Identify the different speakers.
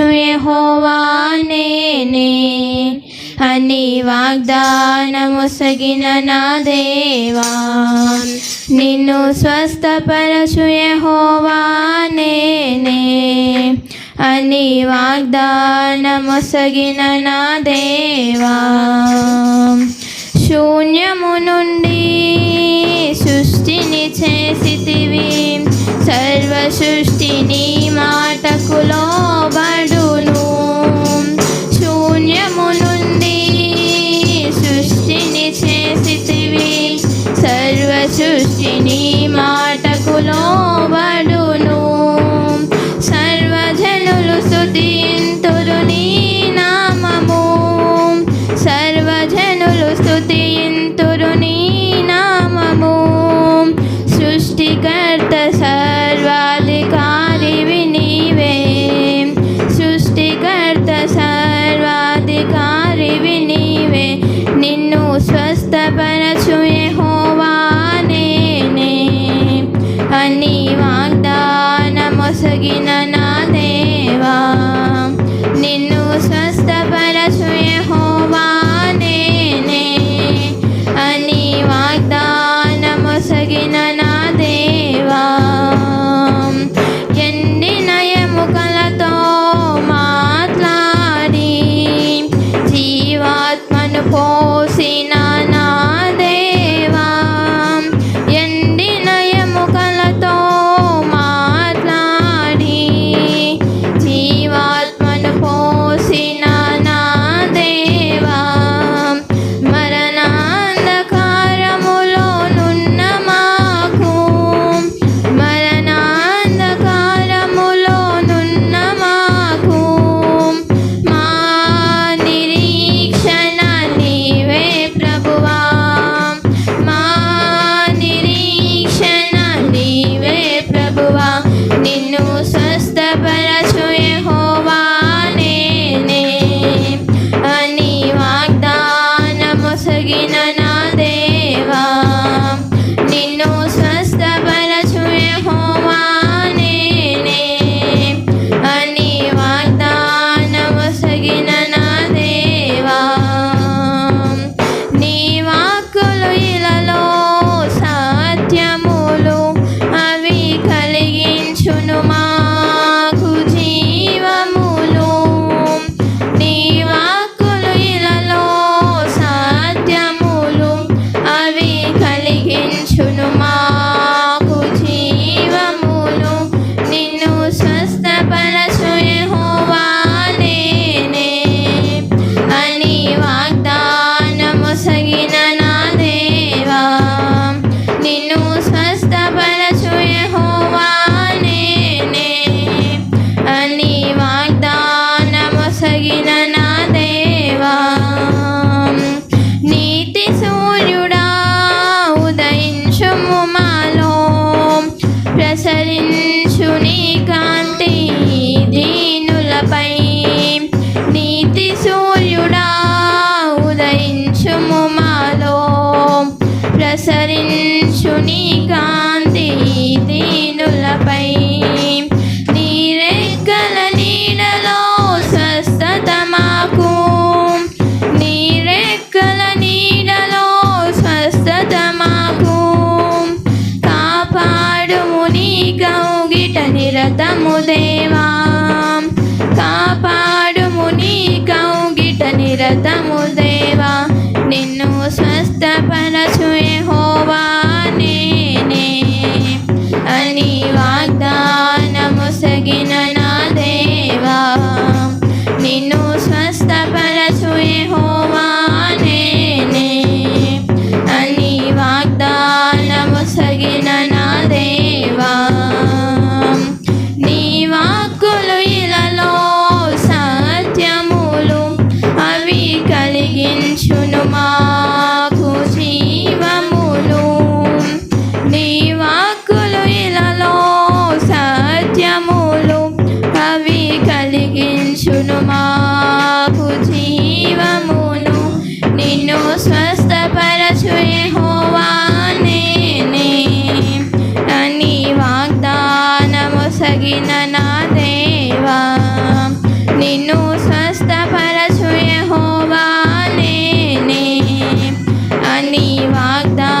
Speaker 1: છું એ ಹನಿ ವಾಗ್ದಾನ ಮುಸಗಿನ ದೇವಾ. ನಿನ್ನು ಸ್ವಸ್ಥ ಪರಶುಯ ಹೋವಾನೆ ಹನಿ ವಾಗ್ದಾನ ಮುಸಗಿನ ದೇವಾ. close to the నిరతము దేవా కాపాడుము నీ కౌగిట నిరతము దేవా నిన్ను స్వస్థపరచు హో நீ வாக்தான்